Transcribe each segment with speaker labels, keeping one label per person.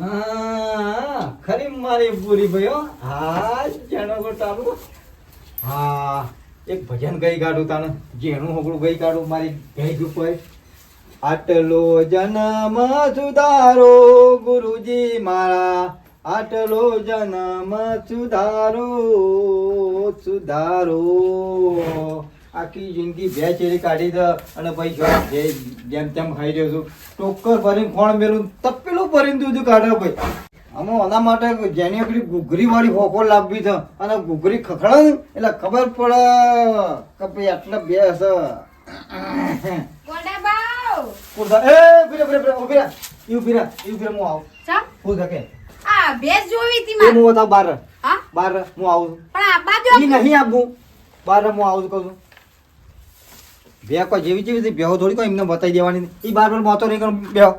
Speaker 1: હા, ખરી મારી પૂરી ભાઈઓ. હા જેનો ગોટાળું. હા, એક ભજન ગઈ કાઢું તાણે. જેનું હોકડું ગઈ કાઢું મારી ગઈ ઉપર. આટલો જન્મ સુધારો, ગુરુજી મારા. આટલો જન્મ સુધારો સુધારો. આખી જિંદગી બે ચેરી કાઢી દે અને પછી જેમ તેમ ખાઈ રહ્યો છું ટોક્કર ભરીને ખોણ મેલું તપેલું ભરીને દૂધ કાઢે ભાઈ. આમાં એના માટે જેની આપણી ઘૂઘરી વાળી હોકો લાવવી છે અને ઘૂઘરી ખખડે ને એટલે ખબર પડે કે ભાઈ આટલા બે હશે. એ ફીરે ફીરે ફીરે હું આવું. હું શકે
Speaker 2: આ ભેંસ જોવી હતી મારે.
Speaker 1: હું બતાવ બાર.
Speaker 2: હા?
Speaker 1: બાર હું આવું
Speaker 2: પણ આ બાજુ
Speaker 1: નહીં આપવું બાર હું આવું કહું છું. બે કોઈ જેવી જેવી બેહો થોડી કોઈ એમને બતાવી દેવાની એ બાર બાર મોતો નહીં કરો બેહો.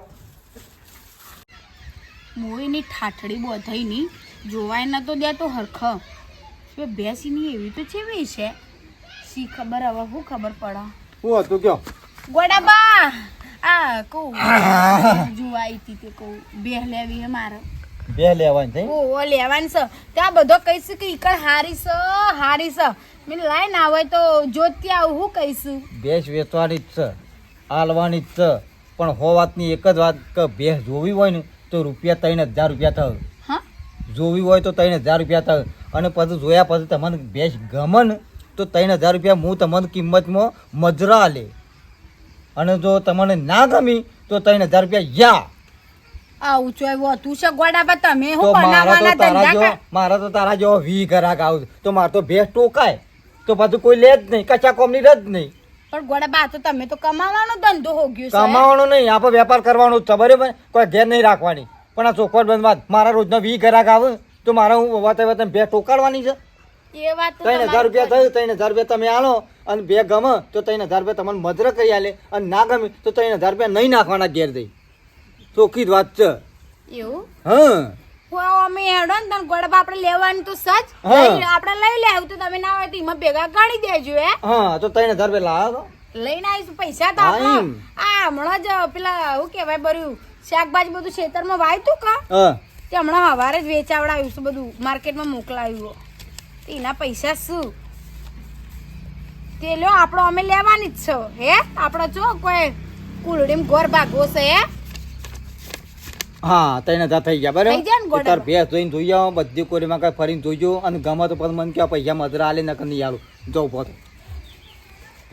Speaker 2: મોઈની ઠાઠડી બોધાઈ ની જોવાય ન તો દેતો હરખ. બે ભેંસીની એવી તો ચેવી છે? સી ખબર હવે શું ખબર પડે?
Speaker 1: હું હતું કયો?
Speaker 2: ગોડાબા! આ કહું. જોવાઈ તી તે કહું. બે લેવી હે મારે.
Speaker 1: બે લેવાની થઈ?
Speaker 2: ઓ લેવાની છે. ત્યાં બધો કહીશ કે ઈકડ હારી છે હારી છે. મેં લાઈ ના હોય તો જોતી આવું હું કહીશું?
Speaker 1: ભેંસ વેચવાની જ છે આલવાની જ છે. પણ હો વાતની એક જ વાત કે ભેંસ જોવી હોય ને તો રૂપિયા ત્રણ હજાર રૂપિયા થાય.
Speaker 2: હા?
Speaker 1: જોવી હોય તો ત્રણ હજાર રૂપિયા થાય. અને પછી જોયા પછી તમને ભેંસ ગમે ને તો ત્રણ હજાર રૂપિયા હું તમને કિંમતમાં મજરા લે. અને જો તમને ના ગમી તો ત્રણ હજાર રૂપિયા યા.
Speaker 2: આવું છો એવું હતું છે ગોડાબા તમે હું બનાવવાના ધંધા
Speaker 1: મારા તો તારા જેવો વી ઘરાક આવું તો માર તો ભેસ ટોકાય. તો પાછું કોઈ લે જ નહીં. કચા કોમની જ નહીં.
Speaker 2: પણ ગોડા બા તો તમે તો કમાવાનો ધંધો હો ગયો છે.
Speaker 1: કમાવાનો નહીં. આપણે વેપાર કરવાનો છે. બરાબર? કોઈ ઘેર નહીં રાખવાની. પણ આ ચોખવટ બંધ બાદ મારા રોજના વી ઘરાક આવે તો મારે હું વાતે વાતે બે ટોકાડવાની છે?
Speaker 2: એ વાત તો
Speaker 1: ત્રણ હજાર રૂપિયા થયું. ત્રણ હજાર રૂપિયા તમે આલો અને બે ગમે તો ત્રણ હજાર રૂપિયા તમને મજર કરી આલે. અને ના ગમે તો ત્રણ હજાર રૂપિયા નહીં નાખવાના ઘેર દઈ ચોખ્ખી વાત છે.
Speaker 2: એવું?
Speaker 1: હા.
Speaker 2: અમે હેડો ને તને ગોડાબા આપણે લેવાની તો સજ. આપણે લઈ લેવું તો તમે ના હોય એમાં ભેગા ગણી દેજો હે.
Speaker 1: હા તો ત્રણ હજાર રૂપિયા લાવો
Speaker 2: લઈને આવીશું પૈસા તો
Speaker 1: હા,
Speaker 2: આ હમણાં જ પેલા શું કહેવાય બર્યું શાકભાજી બધું ખેતરમાં વાયતું કા?
Speaker 1: હા.
Speaker 2: તે હમણાં સવારે જ વેચાવડાવ્યું છે બધું માર્કેટમાં મોકલાવ્યું. એના પૈસા શું? તે લ્યો આપણો અમે લેવાની જ છો હે. આપણો જો કોઈ કુલડીમ ગોર ભાગવો છે હે.
Speaker 1: હા ત્રણ જા થઈ ગયા બરાબર? તાર ભેસ જોઈને જોઈ આવો બધી કોરીમાં કઈ ફરીને જોઈ જો અને ગમે તો પણ મને કહો પૈસા મજરા આલે નકર નહીં આલું. જો પોતે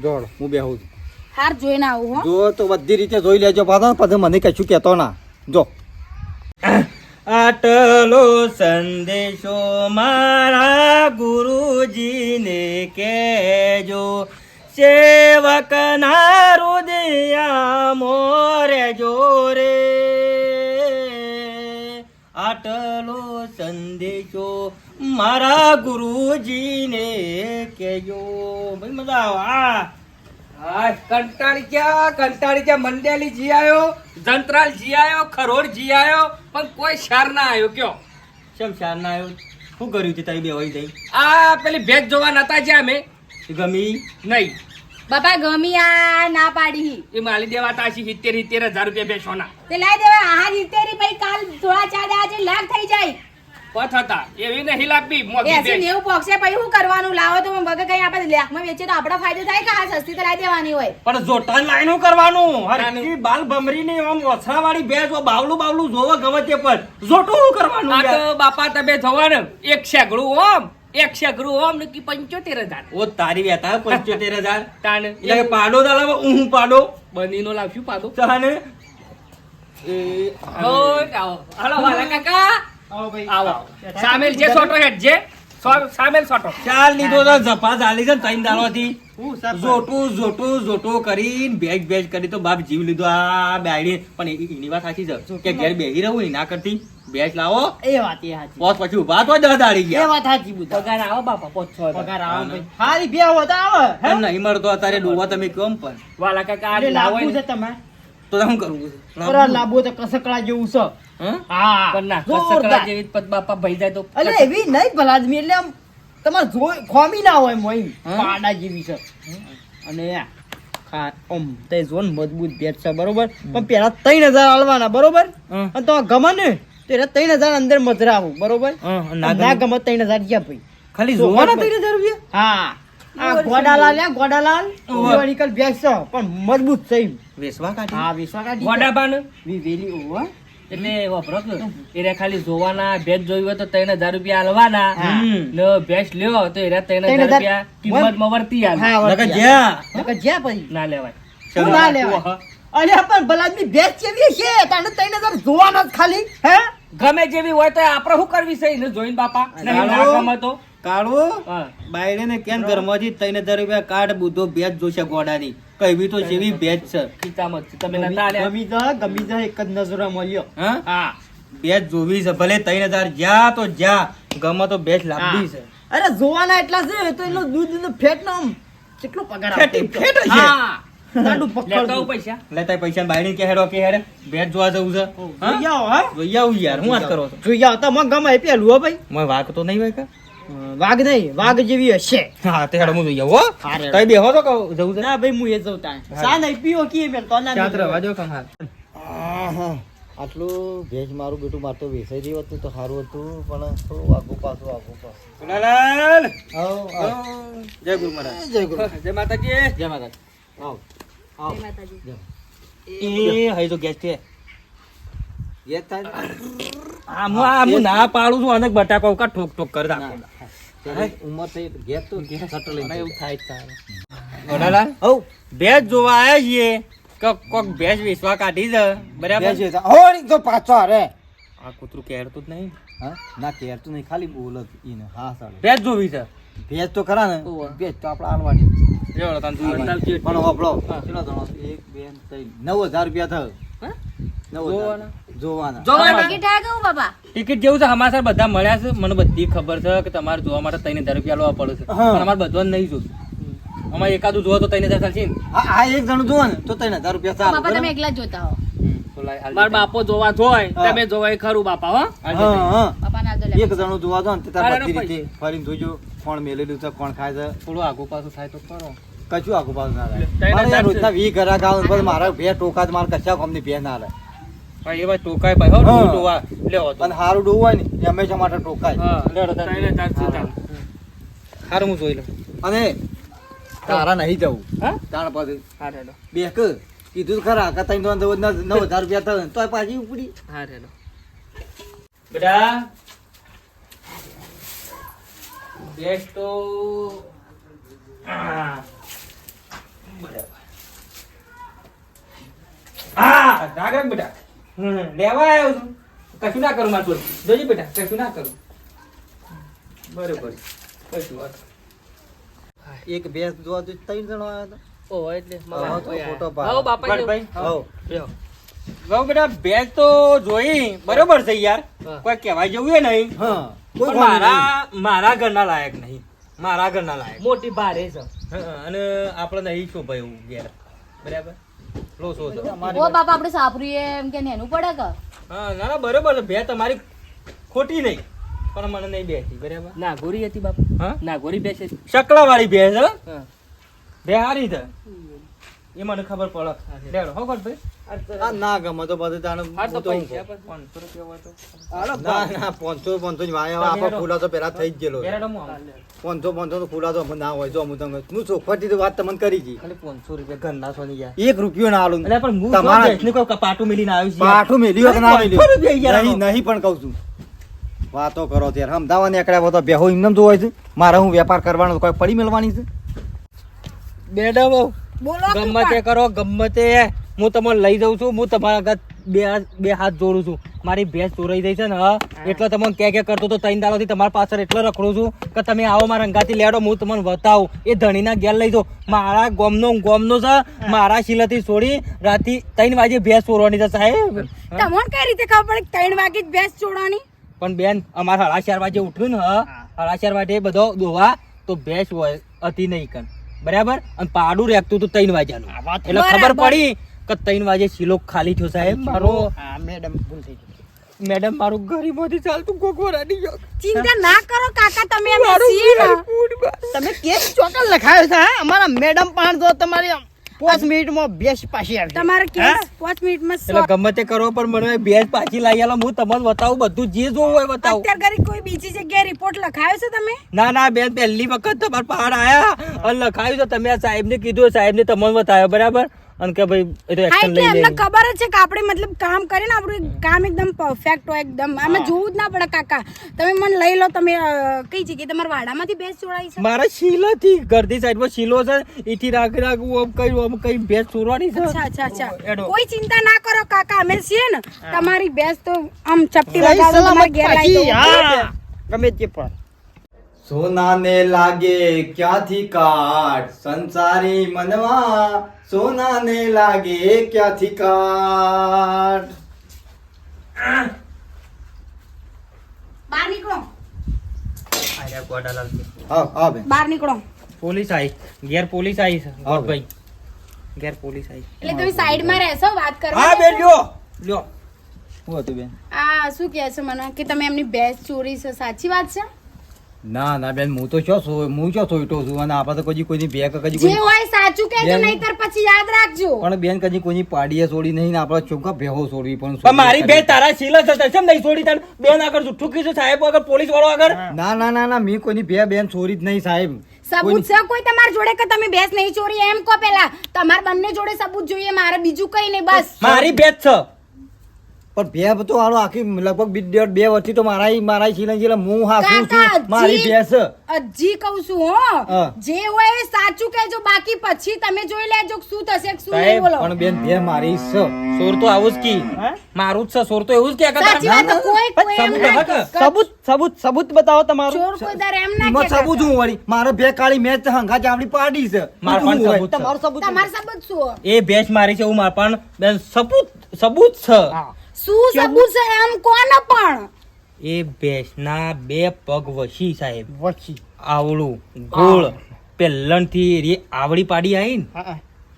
Speaker 1: જોડ હું બેહું છું.
Speaker 2: હાર જોઈને આવું હો.
Speaker 1: જો તો બધી રીતે જોઈ લેજો પાછા પછી મને કશું કહેતો ના. જો. આટલો સંદેશો મારા ગુરુજીને કહેજો. સેવકના રુદિયા મોરે જોરે આટલો સંદેશો. મારા ગુરુજીને કહેજો. ભાઈ મજા આવે આ
Speaker 3: હા કંટાળી ગયા કંટાળી ગયા. મંડેલી જી આવ્યો જંત્રાલ જી આવ્યો ખરોડ જી આવ્યો પણ કોઈ શાર ના આવ્યો કયો?
Speaker 1: કેમ શાર ના આવ્યો શું કર્યું છે તારી બેવાઈ થઈ
Speaker 3: આ પેલી ભેજ જોવા નતા જ્યાં અમે?
Speaker 1: ગમી?
Speaker 3: નહીં.
Speaker 2: બાપા ગમી આ ના પાડી.
Speaker 3: એ માલી દેવા તાશી સિત્તેર સિત્તેર હજાર રૂપિયા ભેસોના
Speaker 2: તે લાઈ દેવા આ રીતેરી ભાઈ કાલ થોડા ચાર આજે લાખ થઈ જાય.
Speaker 3: પથ હતા. એવી નહીં લાગી મોગી
Speaker 2: એસી નેવું પોક્ષે પછી શું કરવાનું? લાવો તો વગર કઈ આપણે લાખમાં વેચે તો આપણો ફાયદો થાય કે આ સસ્તી તો લાઈ દેવાની હોય?
Speaker 1: પણ જોટાન લાઈનું કરવાનું. હરકી બાલ ભમરી ને આમ ઓછરાવાળી ભેંસ ઓ બાવલું બાવલું જોવો ગમે તે પણ. જોટું કરવાનું
Speaker 3: આ તો બાપા તમે જોવા ને એક શેગડું ઓમ. એક શેગડું ઓમ ને પંચોતેર હજાર
Speaker 1: ઓ તારી બેટા પંચોતેર હજાર
Speaker 3: તાને
Speaker 1: એટલે પાડો દાલામાં ઊં પાડો
Speaker 3: બનીનો લાવશું પાદો
Speaker 1: તાને એ
Speaker 3: આવો હાલો વાલા કાકા
Speaker 1: આવો ભાઈ
Speaker 3: આવો સામેલ જે સોટો હેડ જે સામેલ સોટો
Speaker 1: ચાલ લીધો તો ઝપા ચાલી છે ને ત્રણ જોટું જોટું જોટું કરીને ભેજ ભેજ કરી તો બાપ જીવ લીધો આ બેડી પણ એની વાત સાચી છે કે ઘેર બેહી રહું એના કરતી ભેજ લાવો.
Speaker 4: એ વાત એ હાચી
Speaker 1: પોત પછી ઊભા તો દસ દાડી
Speaker 4: એ વાત હાચી બુધા.
Speaker 3: પગાર આવો બાપા પોચ છો
Speaker 4: પગાર આવો ભાઈ હારી બે હોતા આવે હે?
Speaker 1: નહીં મળતો અત્યારે ડોવા તમે કેમ પણ?
Speaker 3: વાલા કાકા આ લાવો
Speaker 4: છે તમે.
Speaker 1: તો હું કરું
Speaker 4: અરે લાબો. તો કસકડા જેવું છે.
Speaker 1: હા?
Speaker 3: પણ ના. કસકડા જેવી પદ બાપા ભઈ જાય તો
Speaker 4: અરે એવી નહીં ભલાદમી એટલે આમ તમારે જો ખોમી ના હોય મોઈ પાડા જેવી છે. અને ખા તે ઝોન મજબૂત ભેટ છે બરોબર? પણ પેલા ત્રણ હજાર આલવાના બરોબર? તો ગમે ને? તો એને ત્રણ હજાર અંદર મજરાવું બરોબર? ના
Speaker 3: ના
Speaker 4: ગમે ત્રણ હજાર ગયા ભાઈ.
Speaker 3: ખાલી જોવાના ત્રણ હજાર રૂપિયા?
Speaker 4: હા. આ ગોડાલાલ યા ગોડાલાલ.
Speaker 3: ઓવે.
Speaker 4: નીકળ પણ મજબૂત છે
Speaker 3: વેસવા કાઢી?
Speaker 4: હા વિશ્વા કાઢી.
Speaker 5: ગોડાબાન?
Speaker 4: વી વેલી ઓવા
Speaker 5: એટલે વાપરો કે ખાલી જોવાના ભેંસ જોઈ હોય તો ત્રણ હજાર રૂપિયા આલવાના.
Speaker 4: હા.
Speaker 5: ને ભેંસ લ્યો તો એને ત્રણ હજાર
Speaker 4: હજાર
Speaker 5: રૂપિયા કિંમતમાં વર્તી આલે.
Speaker 3: નકર જ્યાં?
Speaker 4: નકર જ્યાં પછી
Speaker 5: ના લેવાય.
Speaker 4: ના લેવાય? અરે પણ ભલાદમી ભેંસ કેવી છે? તને ત્રણ હજાર જોવાનો જ ખાલી હે?
Speaker 5: ગમે જેવી હોય તો આપણે શું કરવી છે? એને જોઈન બાપા નહીં ના ગમે તો.
Speaker 3: કાળો બાયડે ને કેમ ઘરમાંથી ત્રણ હજાર રૂપિયા કાર્ડ બુધો ભેજ જોશે ગોડાની? કહેવી તો જેવી ભેજ છે.
Speaker 5: કિતામત છે. તમે નતા આલે
Speaker 4: ગમી જા ગમી જા એક જ નજરે મળ્યો.
Speaker 3: હા? ભેજ જોવી છે ભલે ત્રણ હજાર જ્યાં તો જ્યાં. ગમે તો ભેજ લાંબી છે.
Speaker 4: અરે જોવાના એટલા છે તો એનો દૂધ નો ફેટ નો કેટલો પગાર
Speaker 3: ફેટી
Speaker 4: આપે?
Speaker 3: ફેટ છે
Speaker 5: હા.
Speaker 4: દાડું પકડ
Speaker 5: પૈસા.
Speaker 3: લેતા પૈસા બાયડી કે હેડો કે હેડે. ભેજ જોવા જવું છે.
Speaker 4: જોઈ આવો હા?
Speaker 3: જોઈ આવું યાર હું વાત કરો છો?
Speaker 4: જોઈ આવો તમે ગમે પેલું હો ભાઈ.
Speaker 3: મને વાઘ તો નહીં હોય કે
Speaker 4: વાઘ નહીં વાઘ જેવી હશે.
Speaker 3: હા તે હેડો હું જોઈ આવું હો.
Speaker 4: હા, રેડો.
Speaker 3: તઈ બેહો તો કહું જવું છે?
Speaker 4: ના ભાઈ હું એ જઉં તાણ સા નહીં પીવો કી મેં તો ના
Speaker 3: ચાત રવા દો કંહાર
Speaker 1: આટલું ભેજ મારું બેટું મારતો વેસાઈ રહ્યું હતું તો સારું હતું પણ થોડું આગું પાછું આગું પાછું.
Speaker 3: જય ગુરુ મહારાજ.
Speaker 1: જય ગુરુ
Speaker 5: જય માતાજી.
Speaker 3: જય માતા
Speaker 1: આવો
Speaker 3: એ હઈ તો ગેસ છે.
Speaker 1: ગેસ થાય?
Speaker 3: આ હું આ હું ના પાડું છું અને બટાકો કા ઠોક ઠોક કરી નાખો.
Speaker 1: ઉંમર થઈ ગેસ તો સટલ
Speaker 3: એવું થાય તારે. થાય ગોડાલાલ હવ. ભેજ જોવા આવ્યા છીએ. કોક કોક ભેજ વિશ્વા કાઢી છે. બરાબર?
Speaker 1: ભેજ વેચા. તો પાછો અરે
Speaker 3: આ કૂતરું કેરતું જ નહીં.
Speaker 1: હા? ના કેરતું નહીં. ખાલી બોલ જ ઈને. હા સારું.
Speaker 3: ભેજ જોવી છે.
Speaker 1: ભેજ તો ખરા ને. ભેજ તો આપણે હાલવાની પણ હોભળો કેટલો ધણો એક બે ત્રણ. નવ હજાર રૂપિયા થયો.
Speaker 5: હા?
Speaker 1: જોવાના?
Speaker 5: જોવાના.
Speaker 2: ટિકિટ આ કેવું બાપા?
Speaker 3: ટિકિટ જેવું છે સમાચાર બધા મળ્યા છે. મને બધી ખબર છે કે તમારે જોવા માટે ત્રણ હજાર રૂપિયા લેવા પડે છે. પણ અમારે બધું નહીં જોતું. અમારે એકાદું જોવો તો ત્રણ હજાર ચાલશે
Speaker 1: હા એક જણું જોવા ને તો ત્રણ હજાર રૂપિયા ચાલે.
Speaker 2: તમે એકલા જોતા હો.
Speaker 3: તો લાય, હાલ
Speaker 5: મારા બાપો જોવા જોય. તમે જોવાય ખરું બાપા હો?
Speaker 1: એક જણો જોવા દો ને તાર બધી રીતે ફરીને જોજો કોણ મેલેલું છે કોણ ખાય છે.
Speaker 3: થોડું આગુ પાછું થાય તો કરો
Speaker 1: કશું આગુ પાછું ના
Speaker 5: થાય.
Speaker 1: મારે યાર રોજના વી ઘરા ગાવ પર મારા બે ટોકા જ મારે કશા કોમની બે ના રહે
Speaker 3: ભાઈ એ ભાઈ ટોકાય ભાઈ હો ડોવા લેવો તો.
Speaker 1: અને હારું ડોવું હોય ને એ હંમેશા માટે ટોકાય.
Speaker 3: લેડો તાન. હારું હું જોઈ લઉં.
Speaker 1: અને તારા નહીં જવું.
Speaker 5: હા?
Speaker 1: તાર પછી
Speaker 5: હા રેડો.
Speaker 1: બે ક કીધું તો ખરા કે તઈ નોંધ નવ હજાર રૂપિયા થયો તો પાછી ઉપડી.
Speaker 5: હા રેડો.
Speaker 3: બેટા બેસ તો આ. બરાબર. હા રાગ રાગ બેટા. હમ, લેવા આવ્યો છું. કશું ના કરું મારું. જોજે બેટા કશું ના કરું. બરોબર કશું વાત.
Speaker 1: એક ભેંસ જોવા તો ત્રણ જણો આવ્યા હતા.
Speaker 5: ઓહો એટલે
Speaker 1: હા,
Speaker 5: મારા
Speaker 1: તો ફોટો પાડો.
Speaker 5: બાપા
Speaker 3: ભાઈ.
Speaker 1: હવ બેહો.
Speaker 3: કહું બેટા ભેંસ તો જોઈ બરોબર છે યાર. કોઈ કહેવાય જેવું નહીં.
Speaker 1: હા કોઈ
Speaker 3: પણ
Speaker 1: વાંધો નહીં.
Speaker 3: મારા મારા ઘરના લાયક નહીં. મારા ઘરના લાયક.
Speaker 5: મોટી ભારે છે.
Speaker 3: અને આપણે નહીં શું ભાઈ એવું ઘેર. બરાબર? લો છે
Speaker 2: ઓ બાપા આપણે સાપરીએ એમ કે નેનું પડે કે?
Speaker 3: હા ના ના બરોબર છે. બે તમારી ખોટી નહીં. પણ મને નહીં બેસી બરાબર?
Speaker 5: ના ગોરી હતી બાપા.
Speaker 3: હા?
Speaker 5: ના ગોરી બેસે.
Speaker 3: શકલા વાળી ભેંસ હા. બે હારી દે એ મને ખબર પડે. લેડો હો ભાઈ.
Speaker 1: આ ના ગમે તો બધું તાણે
Speaker 5: તો
Speaker 1: તો
Speaker 3: પાંચસો રૂપિયા હોય તો.
Speaker 1: ના ના પાંચસો પાંચસો ની વાયા આપણો
Speaker 3: હેડો.
Speaker 1: ખુલાસો પેલા થઈ જ ગયેલો
Speaker 3: લેડો પંચો તો
Speaker 1: પાંચસો પાંચસો નો હોય જો હું તમને હું ચોખવટથી તો વાત તમને કરી હતી
Speaker 3: ખાલી પાંચસો રૂપિયા ઘરના સોની યાર
Speaker 1: એક રૂપિયો ના આલું.
Speaker 3: એટલે પણ હું
Speaker 1: તમારા-
Speaker 3: પાટું મિલીને આવ્યું છે
Speaker 1: પાઠું મેલ્યું કે ના મેલ્યું? નહીં નહીં પણ કહું છું. વાતો કરો ત્યારે. અમદાવાદ નીકળ્યા હોય તો બેહો એમને જોવાય છે મારે હું વેપાર કરવાનો કોઈ પડી મેળવાની છે?
Speaker 3: મેડમ
Speaker 2: બોલો
Speaker 3: ગમતે કરો ગમતે. હું તમને લઈ જઉં છું હું તમારા આગળ બે બે હાથ જોડું છું. મારી ભેંસ ચોરાઈ ગઈ છે ને એટલે તમને કે કે કરતો તો ત્રણ દાડોથી તમારા પાછળ એટલો રખડું છું કે તમે આવો મારા અંગાથી લેડો હું તમને બતાવું. એ ધણીના ઘેર લઈ જાઉં મારા ગોમનો ગોમનો છે મારા શીલાથી છોડી રાતી ત્રણ વાગે ભેંસ ચોરવાની છે સાહેબ.
Speaker 2: તમને કઈ રીતે ખબર પડે ત્રણ વાગે જ ભેંસ ચોરવાની?
Speaker 3: પણ બેન અમારે સાડા ચાર વાગે ઉઠ્યું ને સાડા ચાર વાગે બધો દોવા તો ભેંસ હોય હતી નહીં કન બરાબર? અને પાડું રેખતું હતું ત્રણ વાગ્યાનું. એટલે ખબર પડી કે ત્રણ વાગે શીલો ખાલી થયો સાહેબ. મારો
Speaker 4: હા મેડમ ભૂલ થઈ ગઈ.
Speaker 3: મેડમ મારું ગરીબોથી ચાલતું ગોગો રાડી ગયો
Speaker 2: ચિંતા ના કરો કાકા તમે અમે
Speaker 4: તમે કેસ ચોકલ લખાયો છે અમારા મેડમ પણ જો તમારી આમ પાંચ મિનિટમાં બેસ પાછી આવી
Speaker 2: તમારે કેસ? પાંચ મિનિટમાં
Speaker 3: એટલે ગમે તે કરો પણ મને ભેંસ પાછી લાવી આલો હું તમને બતાવું બધું જે જોવું હોય બતાવું.
Speaker 2: અત્યાર કરી કોઈ બીજી જગ્યાએ રિપોર્ટ લખાયો છે તમે?
Speaker 3: ના ના બેન પહેલી વખત તમારા પહાડ આયા. અને લખાયું તો તમે આ સાહેબને કીધું સાહેબને તમને બતાવ્યો બરાબર? અને કે ભાઈ એ તો એક્શન લઈ
Speaker 2: એમને
Speaker 3: લે.
Speaker 2: ખબર જ છે કે આપણે મતલબ કામ કરીએ ને આપણું કામ એકદમ પરફેક્ટ હોય એકદમ. અમે જોવું જ ના પડે કાકા. તમે મને લઈ લો તમે કઈ જગ્યાએ તમારા વાડામાંથી ભેંસ ચોરાઈ છે?
Speaker 3: મારા શીલાથી સાઈડ સાઈડમાં શીલો છે ઈથી રાખ રાખ ઓમ કઈ ઓમ કઈ ભેંસ ચોરવાની છે.
Speaker 2: અચ્છા અચ્છા અચ્છા. કોઈ ચિંતા ના કરો કાકા. અમે છીએ ને તમારી ભેંસ તો આમ ચપટી લગાવી તમારે ઘેર
Speaker 4: પાછી,
Speaker 2: દઉં.
Speaker 4: હા. ગમે તે પણ.
Speaker 1: સોનાને લાગે ક્યાંથી કાટ સંસારી મનવા સોનાને લાગે ક્યાંથી કાટ
Speaker 2: બહાર નીકળો.
Speaker 3: આર્યા ગોડાલાલ છે.
Speaker 1: હા હા બેન.
Speaker 2: બહાર નીકળો.
Speaker 3: પોલીસ આવી ઘેર પોલીસ આવી છે ભાઈ. ઘેર પોલીસ આવી
Speaker 2: એટલે તમે સાઈડમાં રહેશો વાત કરો
Speaker 3: હા બેન લ્યો લ્યો
Speaker 1: હું હતું બેન?
Speaker 2: આ શું કહે છે મને? કે તમે એમની બેસ ચોરી છે સાચી વાત છે?
Speaker 1: ના ના બેન હું તો છો છું? હું છો સોઈટો છું? અને આપણે તો કદી કોઈની બે કદી
Speaker 2: જે હોય સાચું કે
Speaker 1: તો
Speaker 2: નહીતર પછી યાદ રાખજો.
Speaker 1: પણ બેન કદી કોઈની પાડીએ છોડી નહીં ને આપણે ચોખા ભેહો છોડવી પણ
Speaker 3: મારી બે તારા શીલા છે કેમ નહીં છોડી તાર? બેન આગળ જુઠ્ઠું કીધું સાહેબ આગળ પોલીસ વાળો આગળ?
Speaker 1: ના ના ના ના મેં કોઈની બે બેન છોડી જ નહીં સાહેબ.
Speaker 2: સબૂત છે કોઈ તમારા જોડે કે તમે ભેંસ નહીં ચોરી એમ કહો પેલા તમાર બંને જોડે સબૂત જોઈએ મારે બીજું કઈ નહીં બસ.
Speaker 3: મારી ભેંસ છે.
Speaker 1: પણ બે તો હાલો આખી લગભગ બે દોઢ બે વર્ષથી તો મારા મારા શીલા શીલા હું
Speaker 2: હાકું
Speaker 1: છું. મારી ભેંસ.
Speaker 2: અજી કહું છું હો. જે હોય એ સાચું કહેજો બાકી પછી તમે જોઈ લેજો શું થશે શું નહીં બોલો.
Speaker 1: પણ બેન ભે મારી છે
Speaker 3: સોર તો આવું જ કી. મારું જ છે સોર તો એવું જ કે
Speaker 2: સાચી વાત કોઈ કોઈ એમ
Speaker 3: સબૂત
Speaker 2: ના
Speaker 4: સબૂત સબૂત સબૂત બતાવો તમારું.
Speaker 2: ચોર કોઈ દર એમ ના કે
Speaker 1: સબૂત હું વળી? મારે ભે કાળી મેચ હંગા ચામડી પાડી છે.
Speaker 3: મારું પણ સબૂત
Speaker 4: તમારું સબૂત
Speaker 2: તમારું સબૂત શું?
Speaker 3: એ ભેંસ મારી છે હું માર પણ બેન સબૂત સબૂત છે
Speaker 4: હા.
Speaker 2: શું સબૂત છે? એમ કોને પણ?
Speaker 3: એ ભેંસના બે પગ વસી સાહેબ.
Speaker 4: વસી.
Speaker 3: આવડું ગોળ. પેલણથી રે આવડી પાડી આવી ને.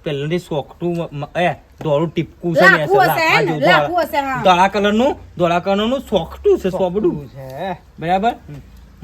Speaker 3: પેલણથી સોકટું એ ધોળું ટીપકું છે ને
Speaker 2: લાખું
Speaker 3: એસે,
Speaker 2: હશે હે ને?
Speaker 3: લાખા જેવું
Speaker 2: લાખું
Speaker 3: ધોળા-
Speaker 2: કલરનું
Speaker 3: ધોળા કલરનું ધોળા કલરનું સોકટું છે સોબડું.
Speaker 4: છે.
Speaker 3: બરાબર?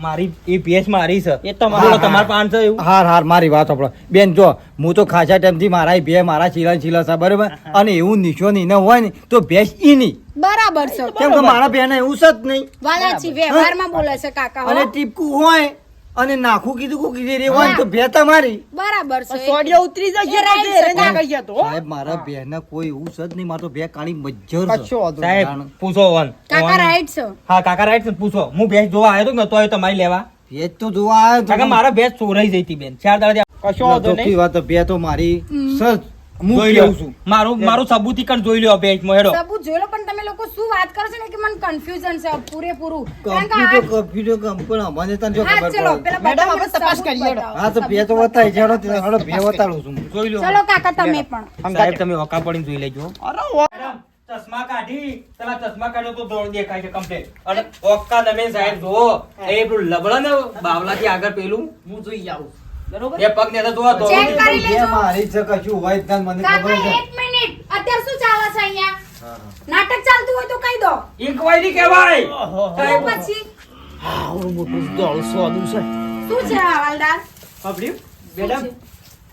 Speaker 3: મારી એ ભેંસ મારી છે.
Speaker 4: એ તમારી.
Speaker 3: પાંચ એવું?
Speaker 1: હાર હાર મારી વાત સાંભળો. બેન જો હું તો ખાસા ટાઈમથી મારા ભે બે મારા ચીલા ચીલા છે બરાબર? અને એવું નિશો ને હોય ને તો ભેંસ ઈની
Speaker 2: બરાબર છે.
Speaker 1: કેમ કે મારા બેન એવું છે જ નહીં.
Speaker 2: વાલાચી વ્યવહારમાં બોલે છે કાકા
Speaker 1: અને ટીપકું હોય અને નાખું કીધું કું કીધું રે હોય તો ભે તમારી.
Speaker 2: બરાબર છે.
Speaker 4: સોડિયા ઉતરી જશે
Speaker 2: રે right
Speaker 4: પછી
Speaker 2: છે,
Speaker 4: એને આગળ ગયા તો, હો.
Speaker 1: સાહેબ મારા બેન કોઈ એવું સદ જ નહીં મારો ભે કાળી મજ્જર છે.
Speaker 4: કશો વાંધો
Speaker 3: સાહેબ પૂછો વન.
Speaker 2: કાકા રાઈટ છે.
Speaker 3: હા કાકા રાઈટ છે પૂછો. હું ભેંસ જોવા આવ્યો તો નતો આવ્યો તમારી લેવા.
Speaker 1: ભેજ તો જોવા આવ્યો
Speaker 3: કાકા મારા ભેંસ ચોરાઈ જઈ હતી બેન. ચાર દાડા
Speaker 4: કશો વાંધો નહીં.
Speaker 1: વાત ભે તો મારી સજ
Speaker 3: જોઈ
Speaker 1: છું?
Speaker 3: મારું મારું સબૂત કણ જોઈ લો ભેંસમાં હેડો.
Speaker 2: સબૂત જોઈ લો પણ તમે લોકો શું વાત કરો છો ને કે મને કન્ફ્યુઝન છે પૂરેપૂરું?
Speaker 1: કમ્પ્યુટર કમ્પ્યુટર કમ પણ અમને તને જો ખબર પડે.
Speaker 4: મેડમ,
Speaker 2: બધા
Speaker 4: તપાસ
Speaker 2: સબૂત
Speaker 4: કરીએ,
Speaker 1: હા તો બે તો
Speaker 2: સબૂત
Speaker 1: બતાવી. તે હેડો બે બતાડું છું
Speaker 3: જોઈ લો
Speaker 2: ચલો કાકા તમે પણ.
Speaker 3: સાહેબ તમે ઓકા પડીને જોઈ લેજો.
Speaker 4: અરે.
Speaker 3: ચશ્મા કાઢી પેલા ચશ્મા કાઢ્યો તો દોડ દેખાય છે કમ્પ્લીટ અને ઓકા તમે સાહેબ જો એ પેલું લબડા ને બાવલાથી આગળ પેલું
Speaker 4: હું જોઈ આવું બરોબર?
Speaker 3: એ પગ ને તો જોવા
Speaker 2: તો
Speaker 3: ચેક
Speaker 2: કરી લેજો.
Speaker 1: મારી છે કશું હોય તન મને ખબર છે.
Speaker 2: એક મિનિટ. અત્યારે શું ચાલે છે અહીંયા? નાટક ચાલતું હોય તો કહી દો.
Speaker 3: ઇન્ક્વાયરી કહેવાય.
Speaker 2: તો પછી?
Speaker 4: હા આવડું મોટું દોડું સ્વાદું છે.
Speaker 2: શું છે હવાલદાર?
Speaker 4: સાંભળ્યું? મેડમ?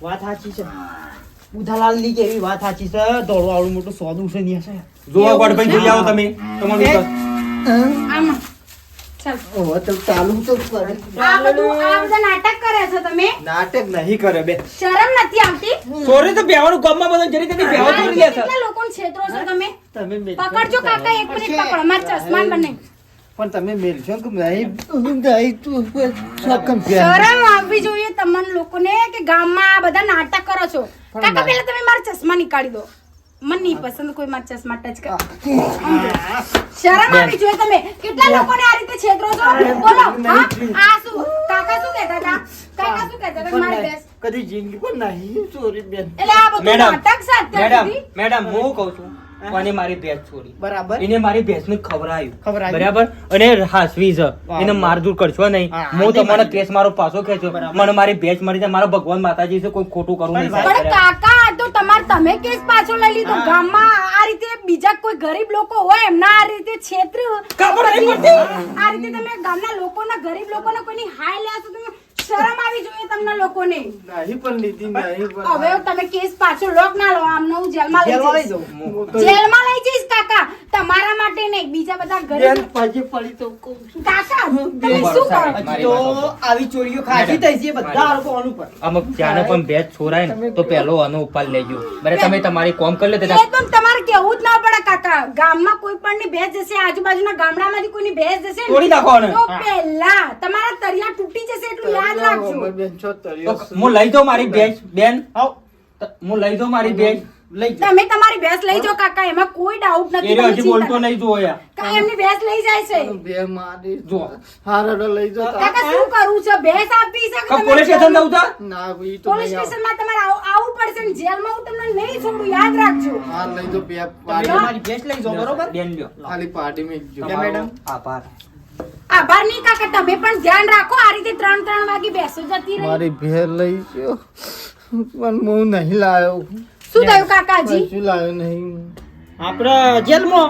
Speaker 4: વાત સાચી છે. ઉધાલાલની કેવી વાત સાચી છે? દોડું આવડું મોટું સોદું છે ને છે.
Speaker 3: જોવા ગોડભાઈ જોઈ આવો તમે. તમારું
Speaker 2: આમાં. ચાલ
Speaker 1: તો ચાલુ તો કરે.
Speaker 2: આ બધું આ બધા નાટક કરે છો તમે?
Speaker 1: નાટક નહીં કરે બે
Speaker 2: શરમ નથી આવતી?
Speaker 3: ચોરી તો બેવાનું ગામમાં બધા જરી તેથી બેવા
Speaker 2: આ
Speaker 3: ચોરી છે.
Speaker 2: કેટલા લોકોને છેતરો છો તમે?
Speaker 1: તમે
Speaker 2: પકડજો કાકા એક મિનિટ પકડો. મારા ચશ્મા બને.
Speaker 1: પણ તમે મેલશો કે નહીં? નહીં તું ચોક્કમ
Speaker 2: શરમ આવવી જોઈએ તમને લોકોને કે ગામમાં આ બધા નાટક કરો છો. કાકા પેલા તમે મારા ચશ્મા નીકાળી દો. મને નહીં પસંદ કોઈ મારા ચશ્મા ટચ કર. શરમ આવી જોઈએ તમે. કેટલા લોકોને આ રીતે છેતરો છો? બોલો. હા? આ શું? કાકા શું કહેતા હતા? કાકા શું કહેતા હતા? મારી બેસ.
Speaker 1: કદી જિંદગી પણ નહીં. સોરી બેન.
Speaker 2: એટલે આ બધું નાટક છે
Speaker 3: મેડમ મેડમ હું કહું છું. કોને મારી ભેંસ છોડી?
Speaker 4: બરાબર.
Speaker 3: એને મારી ભેંસ ને ખવડાવ્યું. બરાબર? અને હાસવી છે. એને મારધૂર કરશો નહીં.
Speaker 4: હું
Speaker 3: તમારો કેસ મારો પાછો
Speaker 4: ખેંચો.
Speaker 3: મને મારી ભેંસ મળી જાય. મારો ભગવાન માતાજી છે કોઈ ખોટું કરવું નહીં.
Speaker 4: પણ
Speaker 2: કાકા તો તમાર તમે કેસ પાછો લઈ લીધો. ગામમાં આ રીતે બીજા કોઈ ગરીબ લોકો હોય એમના આ રીતે
Speaker 3: પડતી.
Speaker 2: આ રીતે તમે ગામના લોકોના ગરીબ લોકોના કોઈની હાય લ્યા તમે શરમ આવી જોઈએ તમને લોકોને
Speaker 4: નહીં પણ લીધી નહીં પણ
Speaker 2: હવે તમે કેસ પાછો લોક ના લો આમનો હું જેલમાં લઈ જઈશ. જેલમાં લઈ જઈશ કાકા તમારા માટે નહીં બીજા બધા ગરીબ
Speaker 4: પાછી પડી તો
Speaker 2: કાકા તમે શું કરો?
Speaker 4: તો આવી ચોરીઓ ખાધી થઈ છે બધા લોકો આનું પર
Speaker 3: અમુક ત્યાંનો પણ બે છોરાય ને તો પેલો આનો લઈ ગયો બરે તમે તમારી કોમ કરી લે
Speaker 2: એ તો તમારે કેવું જ ના પડે કાકા. ગામમાં કોઈ પણ ની ભેંસ જશે આજુબાજુના ગામડામાંથી કોઈની ભેંસ જશે
Speaker 3: તોડી નાખો આને.
Speaker 2: તો પહેલા તમારા તરિયા તૂટી જશે એટલું યાદ રાખજો.
Speaker 4: બેન છો તળિયો
Speaker 3: હું લઈ દો મારી ભેજ બેન
Speaker 4: આવ,
Speaker 3: હું લઈ દો મારી ભેજ
Speaker 4: લઈ જાઓ.
Speaker 2: તમે તમારી ભેંસ લઈ જાઓ કાકા એમાં કોઈ ડાઉટ નથી
Speaker 3: એ હજી બોલતો નહીં જોયા
Speaker 2: કા એમની ભેંસ લઈ જાય છે.
Speaker 4: બે મારી
Speaker 3: જો.
Speaker 4: હારો લઈ જાઓ
Speaker 2: કાકા શું કરું છે? ભેંસ આપી છે કે તમે
Speaker 3: પોલીસ સ્ટેશન દઉં તા
Speaker 4: ના ઈ તો
Speaker 2: પોલીસ સ્ટેશનમાં તમારે આવું પડશે ને જેલમાં હું તમને નહીં છોડું યાદ રાખજો.
Speaker 4: હા લઈ જાઓ બે પાડી. ભેંસ લઈ જાઓ બરોબર?
Speaker 3: બેન લ્યો.
Speaker 4: ખાલી પાર્ટી મેં જો મેડમ.
Speaker 3: આભાર.
Speaker 2: આભાર નહીં કાકા તમે પણ ધ્યાન રાખો આ રીતે ત્રણ ત્રણ વાગે બેસો જતી રહી.
Speaker 4: મારી ભેર લઈ ગયો પણ હું નહીં લાયો
Speaker 2: શું થયું કાકાજી?
Speaker 4: શું લાવ્યો નહીં. આપણે જેલમાં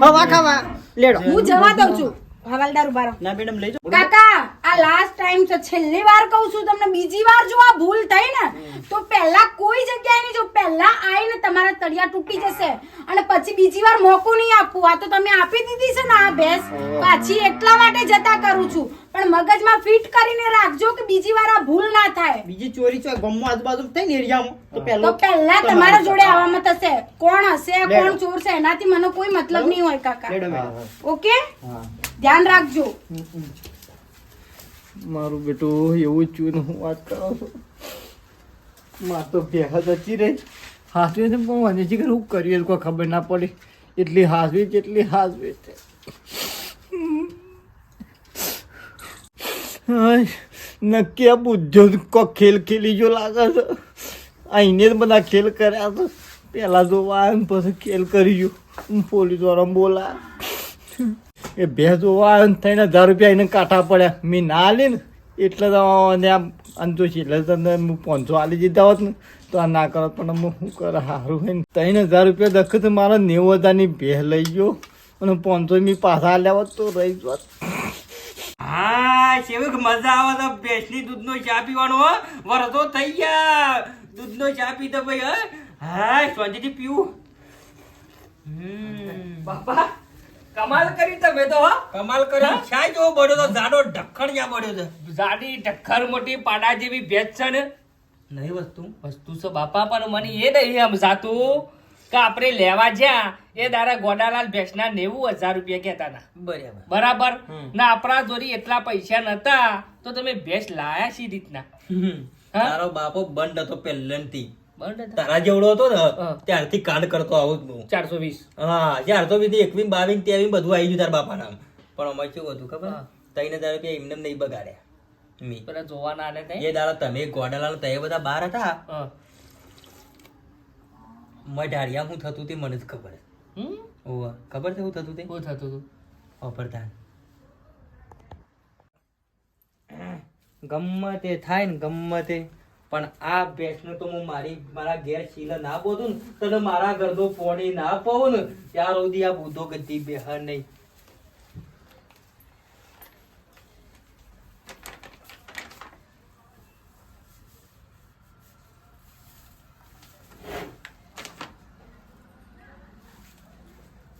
Speaker 4: હવા ખાવા લેડો.
Speaker 2: હું જવા દઉં છું. હવાલદાર ઊભા
Speaker 4: ના મેડમ લઈ જાઓ.
Speaker 2: કાકા આ લાસ્ટ ટાઈમ છે. છેલ્લી વાર કહું છું તમને. બીજી વાર જો આ ભૂલ થઈ ને તો પહેલા કોઈ જગ્યાએ નહીં જો. પહેલા આવીને તમારા તળિયા તૂટી જશે. અને પછી બીજી વાર મોકો નહીં આપવું આ તો તમે આપી દીધી છે ને આ ભેંસ. પાછી એટલા માટે જતા કરું છું. પણ મગજમાં ફિટ કરીને રાખજો કે બીજી વાર આ ભૂલ ના થાય.
Speaker 4: બીજી ચોરી છે ગમો આજુબાજુ થઈ ને એરિયામાં તો
Speaker 2: તો
Speaker 4: પહેલો
Speaker 2: પહેલા તમારા જોડે આવવામાં થશે. કોણ હશે કોણ ચોર છે એનાથી મને કોઈ મતલબ નહીં હોય કાકા. ઓકે? ધ્યાન રાખજો.
Speaker 4: મારું બેટું એવું જ છું ને હું વાત કરો છો. માર તો બેહદ હતી રહી હાસવી પણ મને છે કે હું કરીએ કોઈ ખબર ના પડી. એટલી હાસવી છે એટલી હાસવી છે. નક્કી આ બુદ્ધો કો ખેલ ખેલી જો લાગે છે. અહીંને જ બધા ખેલ કર્યા છે. પહેલાં જોવા આવ્યો પછી ખેલ કરી ગયો. પોલીસવાળા બોલા એ બે જોવા આવ્યો ને થઈને હજાર રૂપિયા એને કાંઠા પડ્યા. મેં ના લે ને, એટલે તો અને આમ અંતો છે એટલે તમને હું આલી દીધા હોત ને, તો આ ના કરો પણ હું કરે? સારું હોય ને. ત્રણ હજાર રૂપિયા દખત મારા નેવું હજારની ભેહ લઈ ગયો. અને પાંચસો મેં પાછા લેવા તો રહી જોત
Speaker 3: હા કેવું મજા આવે તો ભેંસની દૂધનો ચા પીવાનો વરસો થઈ ગયા. દૂધનો ચા પીતો ભાઈ હા. શાંતિથી પીવું.
Speaker 5: બાપા કમાલ કરી તમે તો હો.
Speaker 3: કમાલ કરી ચા જેવો બળ્યો તો? જાડો ઢક્કણ જ્યાં બડ્યો છે.
Speaker 5: જાડી ઢક્કર મોટી પાડા જેવી ભેંસ છે ને.
Speaker 3: નહીં વસ્તુ.
Speaker 5: વસ્તુ છે બાપા પણ મને એ નહીં સમજાતું. કે આપણે લેવા જ્યાં એ દારા ગોડાલાલ ભેંસના નેવું હજાર રૂપિયા કહેતા હતા.
Speaker 3: બરાબર.
Speaker 5: બરાબર? ના આપણા જોડી એટલા પૈસા નતા તો તમે ભેંસ લાયા સી રીતના?
Speaker 3: તારો બાપો બંધ હતો પહેલેથી. તારા જેવડો હતો ને ત્યારથી કાંડ કરતો આવું હું.
Speaker 5: ચારસો વીસ.
Speaker 3: હા ચારસો વીસ એકવીસ બાવીસ ત્રેવીસ બધું આવી ગયું તારા બાપાના પણ અમારે કેવું હતું ખબર. ત્રણ હજાર રૂપિયા એમને નહીં બગાડ્યા.
Speaker 5: જોવાના
Speaker 3: એ દાડા તમે ગોડાલાલ તે બધા બહાર હતા?
Speaker 5: હા.
Speaker 3: મઢાળિયા હું થતું તે મને જ ખબર.
Speaker 5: હમ?
Speaker 3: ઓવા ખબર છે હું થતું તે?
Speaker 5: હું થતું હતું
Speaker 3: અપરદાન ગમતે તે થાય ને ગમતે પણ આ ભેંસને તો હું મારી મારા ઘેર શીલ ના બોધું ને તને મારા ઘરનો પોણી ના પાવું ને ત્યાર સુધી આ બુધો ગતિ બેહર નહીં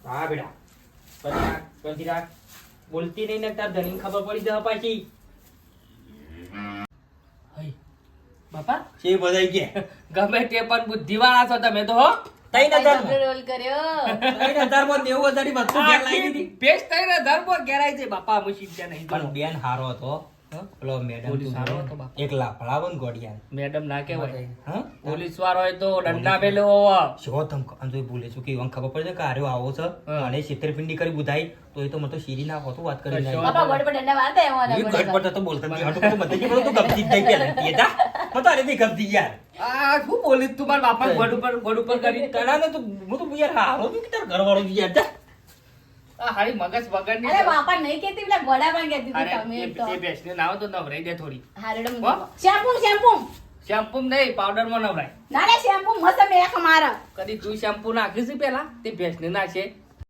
Speaker 3: હા બેટા પછી રાખ, બોલતી નહીં ને તાર ધણી ખબર પડી જશે પાછી.
Speaker 5: બાપા?
Speaker 3: છે બધાય કે.
Speaker 5: ગમે તે પણ બુદ્ધિવાળા છો તમે તો હો.
Speaker 2: રોલ કર્યો.
Speaker 3: વસ્તુ
Speaker 5: ધર્મ ઘેરાય છે બાપા અમે નહીં
Speaker 3: પણ બેન હારો હતો. પેલો મેડમ
Speaker 5: પોલીસ
Speaker 3: તું
Speaker 5: હારો
Speaker 3: જોને,
Speaker 5: હતો બાપા.
Speaker 3: એક લાફડા બન ગોડિયા
Speaker 5: મેડમ ના કહેવાય
Speaker 3: હા
Speaker 5: પોલીસ વાળો હોય તો દંડા મેલો
Speaker 3: શો તમ અંજો બોલે છું કે એમ ખબર પડે કે આર્યો આવો છે અને છેતરપિંડી કરી બુધાઈ તો એ તો મને તો શીરી ના હોતું વાત કરી નાખી.
Speaker 5: વાંધો
Speaker 2: ગોડ પર વાત મારતા એમ
Speaker 3: એ ગટપટ તો બોલતા નથી. હાટુ તો બધાય કે બધું ગપચી જ જાય પહેલા. એ જા. હું તો આનેથી ગપચી યાર.
Speaker 5: આ શું બોલી તું મારા બાપા ગોડ ઉપર ગોડ ઉપર કરી
Speaker 3: તણાને તો હું તો યાર હારો કે તારો ઘરવાળો યાર. જા.
Speaker 5: હારી મગજ બગડની
Speaker 2: અરે બાપા નહીં કેતી પેલા ગોડા પણ કેતી તમે તો.
Speaker 5: એ બેસને નાવ તો નવરાઈ દે થોડી.
Speaker 2: હારડમ શેમ્પુ શેમ્પુ.
Speaker 5: શેમ્પુ નહીં પાવડરમાં નવરાય.
Speaker 2: ના ના શેમ્પુ મસ્ત એક મારા.
Speaker 5: કદી તું શેમ્પુ નાખી છે પેલા? તે ભેંસને નાખે